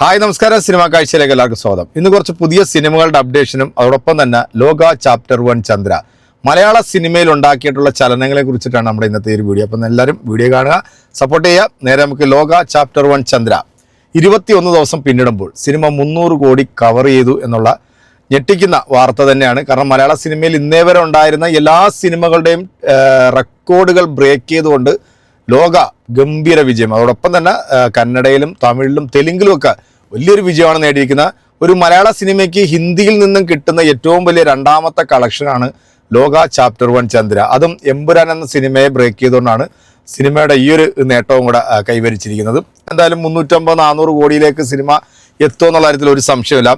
Hi നമസ്കാരം. Cinema കാഴ്ചയിലേക്ക് എല്ലാവർക്കും സ്വാഗതം. ഇന്ന് കുറച്ച് പുതിയ സിനിമകളുടെ അപ്ഡേഷനും അതോടൊപ്പം തന്നെ ലോക ചാപ്റ്റർ വൺ ചന്ദ്ര. മലയാള സിനിമയിൽ ഉണ്ടാക്കിയിട്ടുള്ള ചലനങ്ങളെ കുറിച്ചിട്ടാണ് നമ്മുടെ ഇന്നത്തെ ഒരു വീഡിയോ. അപ്പം എല്ലാവരും വീഡിയോ കാണുക സപ്പോർട്ട് ചെയ്യുക. നേരെ നമുക്ക് ലോക ചാപ്റ്റർ വൺ ചന്ദ്ര. ഇരുപത്തിയൊന്ന് ദിവസം പിന്നിടുമ്പോൾ സിനിമ മുന്നൂറ് കോടി കവർ ചെയ്തു എന്നുള്ള ഞെട്ടിക്കുന്ന വാർത്ത തന്നെയാണ്. കാരണം മലയാള സിനിമയിൽ ഇന്നേ വരെ ഉണ്ടായിരുന്ന എല്ലാ സിനിമകളുടെയും റെക്കോർഡുകൾ ബ്രേക്ക് ചെയ്തുകൊണ്ട് ലോക ഗംഭീര വിജയം. അതോടൊപ്പം തന്നെ കന്നഡയിലും തമിഴിലും തെലുങ്കിലും ഒക്കെ വലിയൊരു വിജയമാണ് നേടിയിരിക്കുന്ന ഒരു മലയാള സിനിമയ്ക്ക് ഹിന്ദിയിൽ നിന്നും കിട്ടുന്ന ഏറ്റവും വലിയ രണ്ടാമത്തെ കളക്ഷനാണ് ലോക ചാപ്റ്റർ വൺ ചന്ദ്ര. അതും എമ്പുരാൻ എന്ന സിനിമയെ ബ്രേക്ക് ചെയ്തുകൊണ്ടാണ് സിനിമയുടെ ഈ ഒരു നേട്ടവും കൂടെ കൈവരിച്ചിരിക്കുന്നത്. എന്തായാലും മുന്നൂറ്റമ്പത് നാനൂറ് കോടിയിലേക്ക് സിനിമ എത്തുമെന്നുള്ള കാര്യത്തിൽ ഒരു സംശയമില്ല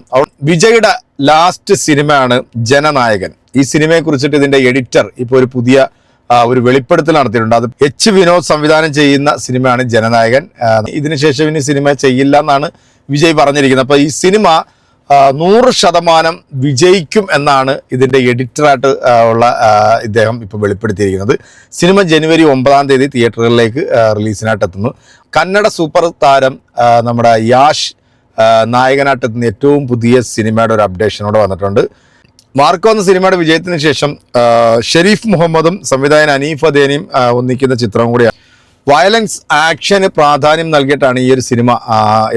വിജയുടെ ലാസ്റ്റ് സിനിമയാണ് ജനനായകൻ. ഈ സിനിമയെ കുറിച്ചിട്ട് ഇതിന്റെ എഡിറ്റർ ഇപ്പോൾ ഒരു പുതിയ ഒരു വെളിപ്പെടുത്തൽ നടത്തിയിട്ടുണ്ട്. അത് എച്ച് വിനോദ് സംവിധാനം ചെയ്യുന്ന സിനിമയാണ് ജനനായകൻ. ഇതിനുശേഷം ഇനി സിനിമ ചെയ്യില്ല എന്നാണ് വിജയ് പറഞ്ഞിരിക്കുന്നത്. അപ്പൊ ഈ സിനിമ നൂറ് ശതമാനം വിജയിക്കും എന്നാണ് ഇതിന്റെ എഡിറ്ററായിട്ട് ഉള്ള ഇദ്ദേഹം ഇപ്പോൾ വെളിപ്പെടുത്തിയിരിക്കുന്നത്. സിനിമ ജനുവരി ഒമ്പതാം തീയതി തിയേറ്ററുകളിലേക്ക് റിലീസിനായിട്ട് എത്തുന്നു. കന്നഡ സൂപ്പർ താരം നമ്മുടെ യാഷ് നായകനായിട്ട് എത്തുന്ന ഏറ്റവും പുതിയ സിനിമയുടെ ഒരു അപ്ഡേഷനോട് വന്നിട്ടുണ്ട്. മാർക്കോ എന്ന സിനിമയുടെ വിജയത്തിന് ശേഷം ഷെരീഫ് മുഹമ്മദും സംവിധായകൻ അനീഫ് അദേനയും ഒന്നിക്കുന്ന ചിത്രം കൂടിയാണ്. വയലൻസ് ആക്ഷന് പ്രാധാന്യം നൽകിയിട്ടാണ് ഈ ഒരു സിനിമ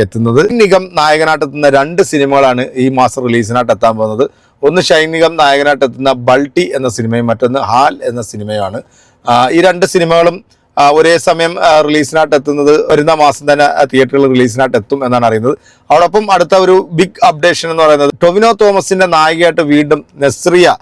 എത്തുന്നത്. നിഗം നായകനായിട്ട് എത്തുന്ന രണ്ട് സിനിമകളാണ് ഈ മാസം റിലീസിനായിട്ട് എത്താൻ പോകുന്നത്. ഒന്ന് ഷൈനികം നായകനായിട്ട് എത്തുന്ന ബൾട്ടി എന്ന സിനിമയും മറ്റൊന്ന് ഹാൽ എന്ന സിനിമയുമാണ്. ഈ രണ്ട് സിനിമകളും ഒരേ സമയം റിലീസിനായിട്ട് എത്തുന്നത് വരുന്ന മാസം തന്നെ തിയേറ്ററിൽ റിലീസിനായിട്ട് എത്തും എന്നാണ് അറിയുന്നത്. അതോടൊപ്പം അടുത്ത ഒരു ബിഗ് അപ്ഡേഷൻ എന്ന് പറയുന്നത് ടൊവിനോ തോമസിന്റെ നായികയായിട്ട് വീണ്ടും നെസ്രിയ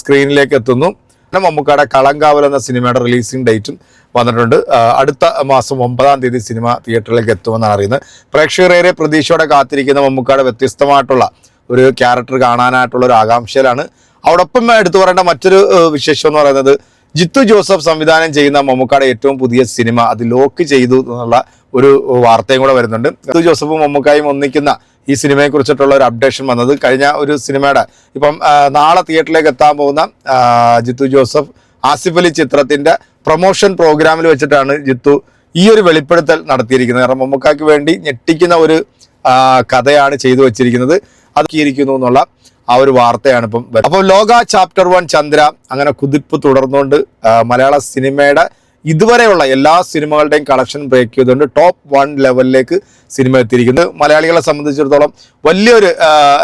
സ്ക്രീനിലേക്ക് എത്തുന്നു. പിന്നെ മമ്മൂക്കാടെ കളങ്കാവൽ എന്ന സിനിമയുടെ റിലീസിംഗ് ഡേറ്റും വന്നിട്ടുണ്ട്. അടുത്ത മാസം ഒമ്പതാം തീയതി സിനിമ തിയേറ്ററിലേക്ക് എത്തുമെന്നാണ് അറിയുന്നത്. പ്രേക്ഷകരേറെ പ്രതീക്ഷയോടെ കാത്തിരിക്കുന്ന മമ്മൂക്കാടെ വ്യത്യസ്തമായിട്ടുള്ള ഒരു ക്യാരക്ടർ കാണാനായിട്ടുള്ള ഒരു ആകാംക്ഷയിലാണ്. അതോടൊപ്പം എടുത്തു പറയേണ്ട മറ്റൊരു വിശേഷം എന്ന് പറയുന്നത് ജിത്തു ജോസഫ് സംവിധാനം ചെയ്യുന്ന മമ്മൂക്കാടെ ഏറ്റവും പുതിയ സിനിമ അത് ലോക്ക് ചെയ്തു എന്നുള്ള ഒരു വാർത്തയും കൂടെ വരുന്നുണ്ട്. ജിത്തു ജോസഫും മമ്മൂക്കായും ഒന്നിക്കുന്ന ഈ സിനിമയെ കുറിച്ചിട്ടുള്ള ഒരു അപ്ഡേഷൻ വന്നത് കഴിഞ്ഞ ഒരു സിനിമയുടെ ഇപ്പം നാളെ തിയേറ്ററിലേക്ക് എത്താൻ പോകുന്ന ജിത്തു ജോസഫ് ആസിഫ് അലി ചിത്രത്തിന്റെ പ്രൊമോഷൻ പ്രോഗ്രാമിൽ വെച്ചിട്ടാണ് ജിത്തു ഈ ഒരു വെളിപ്പെടുത്തൽ നടത്തിയിരിക്കുന്നത്. കാരണം മമ്മൂക്കാക്ക് വേണ്ടി ഞെട്ടിക്കുന്ന ഒരു കഥയാണ് ചെയ്തു വച്ചിരിക്കുന്നത്. അത് ഇരിക്കുന്നു എന്നുള്ള ആ ഒരു വാർത്തയാണ് ഇപ്പം. അപ്പോൾ ലോക ചാപ്റ്റർ വൺ ചന്ദ്ര അങ്ങനെ കുതിപ്പ് തുടർന്നുകൊണ്ട് മലയാള സിനിമയുടെ ഇതുവരെയുള്ള എല്ലാ സിനിമകളുടെയും കളക്ഷൻ ബ്രേക്ക് ചെയ്തുകൊണ്ട് ടോപ്പ് വൺ ലെവലിലേക്ക് സിനിമ എത്തിയിരിക്കുന്നത് മലയാളികളെ സംബന്ധിച്ചിടത്തോളം വലിയൊരു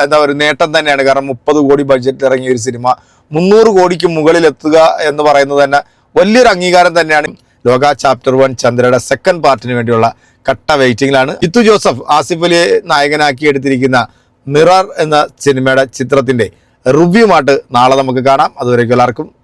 എന്താ പറയുക നേട്ടം തന്നെയാണ്. കാരണം മുപ്പത് കോടി ബഡ്ജറ്റ് ഇറങ്ങിയ ഒരു സിനിമ മുന്നൂറ് കോടിക്ക് മുകളിൽ എത്തുക എന്ന് പറയുന്നത് തന്നെ വലിയൊരു അംഗീകാരം തന്നെയാണ്. ലോക ചാപ്റ്റർ വൺ ചന്ദ്രയുടെ സെക്കൻഡ് പാർട്ടിന് വേണ്ടിയുള്ള കട്ട വെയിറ്റിംഗിലാണ് ജിത്തു ജോസഫ് ആസിഫ് അലിയെ നായകനാക്കി എടുത്തിരിക്കുന്ന മിറർ എന്ന സിനിമയുടെ ചിത്രത്തിന്റെ റിവ്യൂമായിട്ട് നാളെ നമുക്ക് കാണാം. അതുവരേക്കും എല്ലാവർക്കും